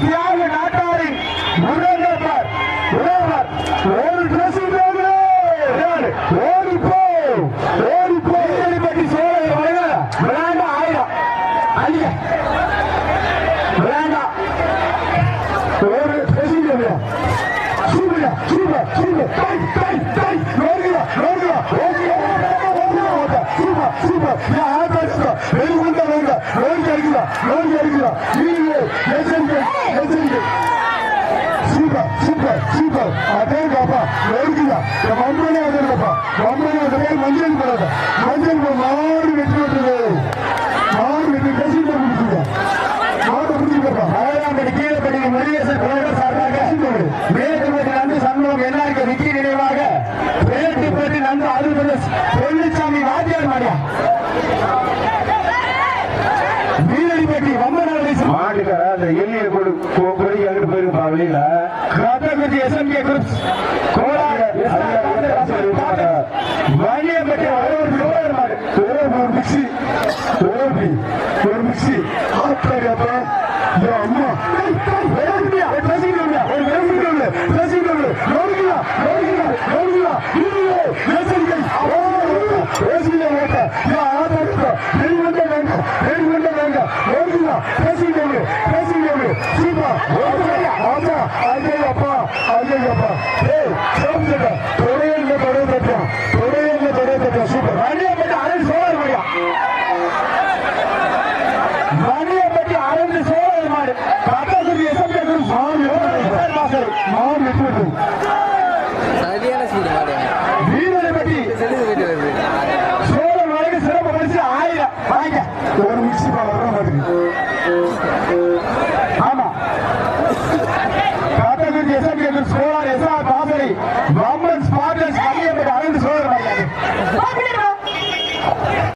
தியாக நாட்டாரின் முருகப்பர். உழவர் ஒரு டிரெஸ்ஸிங் ஓடி போ. ஓடி போ. பட்டி சோழ விளையாண்ட ஆயிரம். அழிய வேண்டாம் ஒரு டிரெஸ்ஸிங் சூப்பர் சூப்பர் சூப்பர் நோடி அடிக்கிறா நோடி அடிக்கிறா நீங்க எச்சரிக்கை எச்சரிக்கை சூப்பர் சூப்பர் சூப்பர் அதே பாப்பா நோடிக்கிறா நம்ம அம்மனே அதேப்பா அம்மனே அதே மஞ்சள் போடாத மஞ்சள் போ மாடு வெட்டி விட்டுரு மாடு வெட்டி பேசி கொடுத்துருங்க மாடு கொடுத்துருப்பா ஆயிரம் கீழப்படி முருகேசன் தலைவர் சார்பாக மேற்குப்பட்டி நந்து சண்முகம் எல்லாருக்கும் விக்கி நினைவாக மேற்குப்பட்டி நந்து அறுபது பொன்னிச்சாமி வாத்தியார் மாடியா எல்லையை கொடு கொ- கொடி அங்கிட்டு எஸ்எம்கே குரூப்ஸ் கோலார் வாணியப்பட்டி ஒரு ஒரு மிக்சி ஒரு ஒரு மிக்சி அம்மா ஐயப்பா ஐயப்பா ஏய் சோம்சட தொடையில தொடைய தட்டா தொடையில தொடைய தட்டா சூப்பர் வாணியப்பட்டி அரண்டு சோழர் மாடியா வாணியப்பட்டி அரண்டு சோழர் மாடு காத்தாக்குடி எஸ்எம்கே குரூப் மாடு மாடு மாடு வெற்றி அண்ட் எஸ்ஆர் எதிர் சோழர் எஸ்ஆர் பாசறை கவர்மெண்ட் ஸ்பாட்டர்ஸ் கல்வி அறிந்து சோழர்